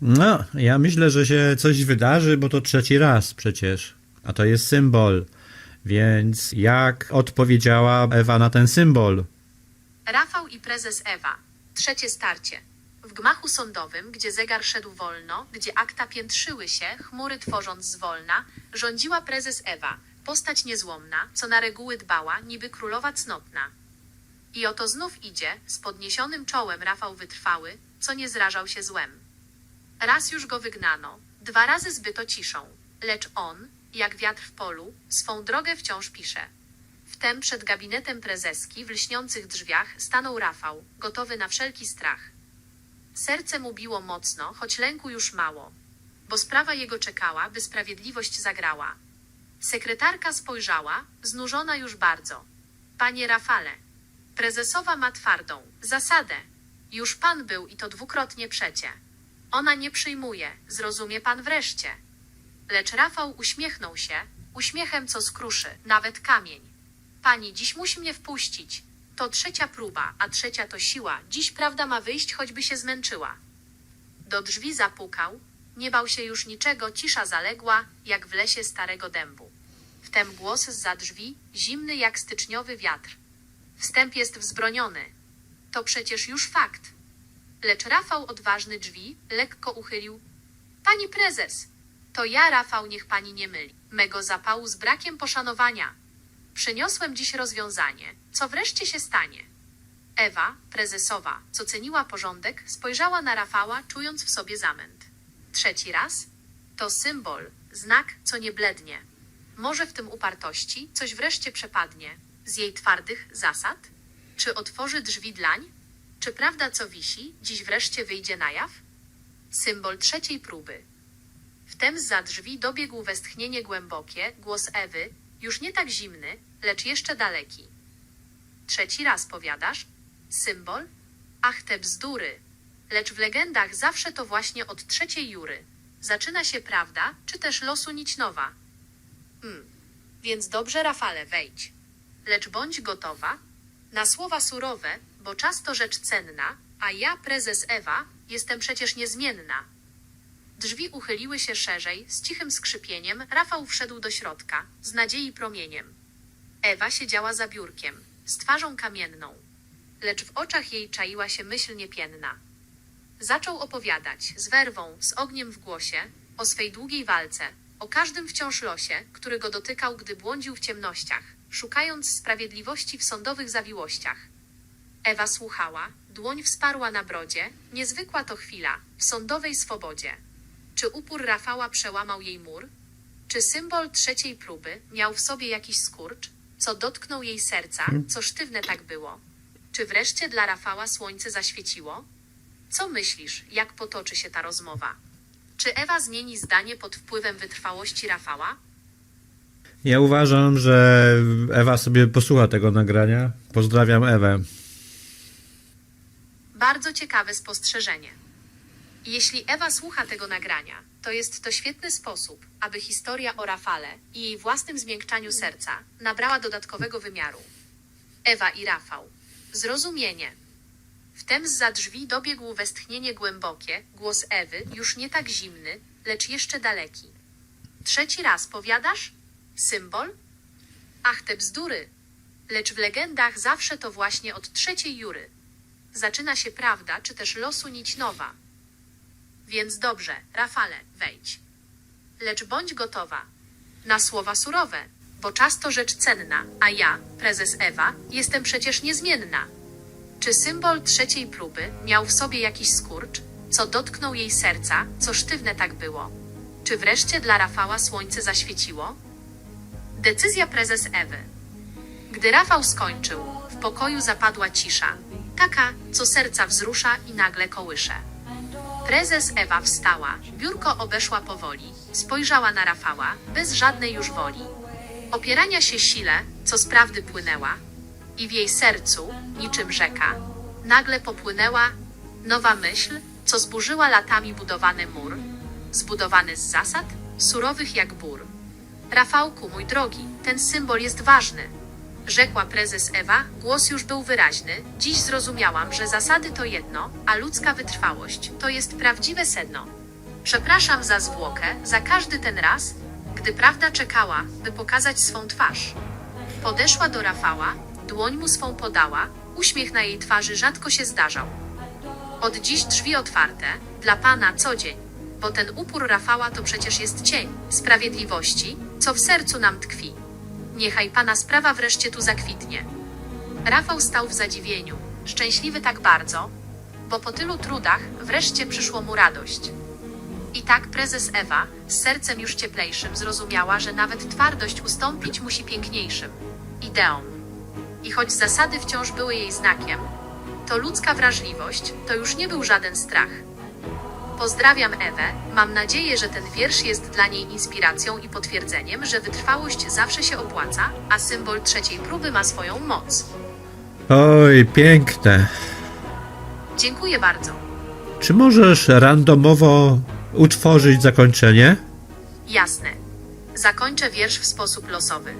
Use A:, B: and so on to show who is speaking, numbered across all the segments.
A: No, ja myślę, że się coś wydarzy, bo to trzeci raz przecież. A to jest symbol. Więc jak odpowiedziała Ewa na ten symbol?
B: Rafał i prezes Ewa. Trzecie starcie. W gmachu sądowym, gdzie zegar szedł wolno, gdzie akta piętrzyły się, chmury tworząc zwolna, rządziła prezes Ewa, postać niezłomna, co na reguły dbała, niby królowa cnotna. I oto znów idzie, z podniesionym czołem Rafał wytrwały, co nie zrażał się złem. Raz już go wygnano, dwa razy zbyto ciszą, lecz on, jak wiatr w polu, swą drogę wciąż pisze. Wtem przed gabinetem prezeski w lśniących drzwiach stanął Rafał, gotowy na wszelki strach. Serce mu biło mocno, choć lęku już mało, bo sprawa jego czekała, by sprawiedliwość zagrała. Sekretarka spojrzała, znużona już bardzo. Panie Rafale, prezesowa ma twardą zasadę. Już pan był i to dwukrotnie przecie. Ona nie przyjmuje, zrozumie pan wreszcie. Lecz Rafał uśmiechnął się, uśmiechem co skruszy, nawet kamień. Pani, dziś musi mnie wpuścić. To trzecia próba, a trzecia to siła. Dziś prawda ma wyjść, choćby się zmęczyła. Do drzwi zapukał, nie bał się już niczego, cisza zaległa, jak w lesie starego dębu. Wtem głos zza drzwi, zimny jak styczniowy wiatr. Wstęp jest wzbroniony. To przecież już fakt. Lecz Rafał odważny drzwi lekko uchylił. Pani prezes, to ja, Rafał, niech pani nie myli. Mego zapału z brakiem poszanowania. Przyniosłem dziś rozwiązanie. Co wreszcie się stanie? Ewa, prezesowa, co ceniła porządek, spojrzała na Rafała, czując w sobie zamęt. Trzeci raz? To symbol, znak, co nie blednie. Może w tym upartości coś wreszcie przepadnie z jej twardych zasad? Czy otworzy drzwi dlań? Czy prawda, co wisi, dziś wreszcie wyjdzie na jaw? Symbol trzeciej próby. Wtem za drzwi dobiegł westchnienie głębokie, głos Ewy, już nie tak zimny, lecz jeszcze daleki. Trzeci raz powiadasz? Symbol? Ach, te bzdury! Lecz w legendach zawsze to właśnie od trzeciej jury. Zaczyna się prawda, czy też losu nić nowa. Hmm. Więc dobrze, Rafale, wejdź. Lecz bądź gotowa na słowa surowe, bo czas to rzecz cenna, a ja, prezes Ewa, jestem przecież niezmienna. Drzwi uchyliły się szerzej, z cichym skrzypieniem, Rafał wszedł do środka, z nadziei promieniem. Ewa siedziała za biurkiem, z twarzą kamienną, lecz w oczach jej czaiła się myśl niepienna. Zaczął opowiadać, z werwą, z ogniem w głosie, o swej długiej walce, o każdym wciąż losie, który go dotykał, gdy błądził w ciemnościach, szukając sprawiedliwości w sądowych zawiłościach. Ewa słuchała, dłoń wsparła na brodzie, niezwykła to chwila, w sądowej swobodzie. Czy upór Rafała przełamał jej mur? Czy symbol trzeciej próby miał w sobie jakiś skurcz, co dotknął jej serca, co sztywne tak było? Czy wreszcie dla Rafała słońce zaświeciło? Co myślisz, jak potoczy się ta rozmowa? Czy Ewa zmieni zdanie pod wpływem wytrwałości Rafała?
A: Ja uważam, że Ewa sobie posłucha tego nagrania. Pozdrawiam Ewę.
B: Bardzo ciekawe spostrzeżenie. Jeśli Ewa słucha tego nagrania, to jest to świetny sposób, aby historia o Rafale i jej własnym zmiękczaniu serca nabrała dodatkowego wymiaru. Ewa i Rafał. Zrozumienie. Wtem za drzwi dobiegł westchnienie głębokie, głos Ewy, już nie tak zimny, lecz jeszcze daleki. Trzeci raz powiadasz? Symbol? Ach, te bzdury! Lecz w legendach zawsze to właśnie od trzeciej jury. Zaczyna się prawda, czy też losu nić nowa. Więc dobrze, Rafale, wejdź. Lecz bądź gotowa na słowa surowe, bo czas to rzecz cenna, a ja, prezes Ewa, jestem przecież niezmienna. Czy symbol trzeciej próby miał w sobie jakiś skurcz, co dotknął jej serca, co sztywne tak było? Czy wreszcie dla Rafała słońce zaświeciło? Decyzja prezes Ewy. Gdy Rafał skończył, w pokoju zapadła cisza, taka, co serca wzrusza i nagle kołysze. Prezes Ewa wstała, biurko obeszła powoli, spojrzała na Rafała, bez żadnej już woli. Opierania się sile, co z prawdy płynęła, i w jej sercu, niczym rzeka, nagle popłynęła nowa myśl, co zburzyła latami budowany mur, zbudowany z zasad, surowych jak bór. Rafałku, mój drogi, ten symbol jest ważny. Rzekła prezes Ewa, głos już był wyraźny. Dziś zrozumiałam, że zasady to jedno, a ludzka wytrwałość to jest prawdziwe sedno. Przepraszam za zwłokę, za każdy ten raz, gdy prawda czekała, by pokazać swą twarz. Podeszła do Rafała, dłoń mu swą podała, uśmiech na jej twarzy rzadko się zdarzał. Od dziś drzwi otwarte, dla pana co dzień, bo ten upór Rafała to przecież jest cień sprawiedliwości, co w sercu nam tkwi. Niechaj pana sprawa wreszcie tu zakwitnie. Rafał stał w zadziwieniu, szczęśliwy tak bardzo, bo po tylu trudach wreszcie przyszło mu radość. I tak prezes Ewa, z sercem już cieplejszym, zrozumiała, że nawet twardość ustąpić musi piękniejszym ideom. I choć zasady wciąż były jej znakiem, to ludzka wrażliwość to już nie był żaden strach. Pozdrawiam Ewę, mam nadzieję, że ten wiersz jest dla niej inspiracją i potwierdzeniem, że wytrwałość zawsze się opłaca, a symbol trzeciej próby ma swoją moc.
A: Oj, piękne.
B: Dziękuję bardzo.
A: Czy możesz randomowo utworzyć zakończenie?
B: Jasne. Zakończę wiersz w sposób losowy.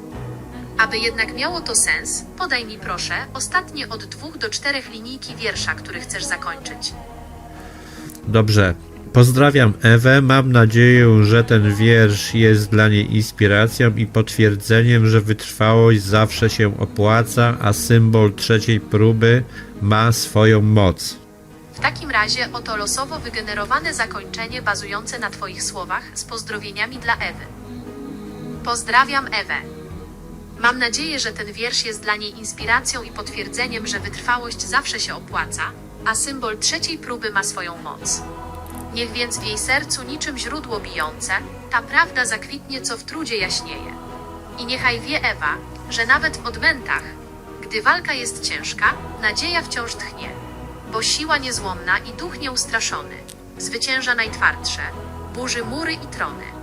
B: Aby jednak miało to sens, podaj mi proszę ostatnie od dwóch do czterech linijki wiersza, który chcesz zakończyć.
A: Dobrze. Pozdrawiam Ewę. Mam nadzieję, że ten wiersz jest dla niej inspiracją i potwierdzeniem, że wytrwałość zawsze się opłaca, a symbol trzeciej próby ma swoją moc.
B: W takim razie oto losowo wygenerowane zakończenie bazujące na Twoich słowach z pozdrowieniami dla Ewy. Pozdrawiam Ewę. Mam nadzieję, że ten wiersz jest dla niej inspiracją i potwierdzeniem, że wytrwałość zawsze się opłaca, a symbol trzeciej próby ma swoją moc. Niech więc w jej sercu niczym źródło bijące, ta prawda zakwitnie, co w trudzie jaśnieje. I niechaj wie Ewa, że nawet w odmętach, gdy walka jest ciężka, nadzieja wciąż tchnie, bo siła niezłomna i duch nieustraszony zwycięża najtwardsze, burzy mury i trony.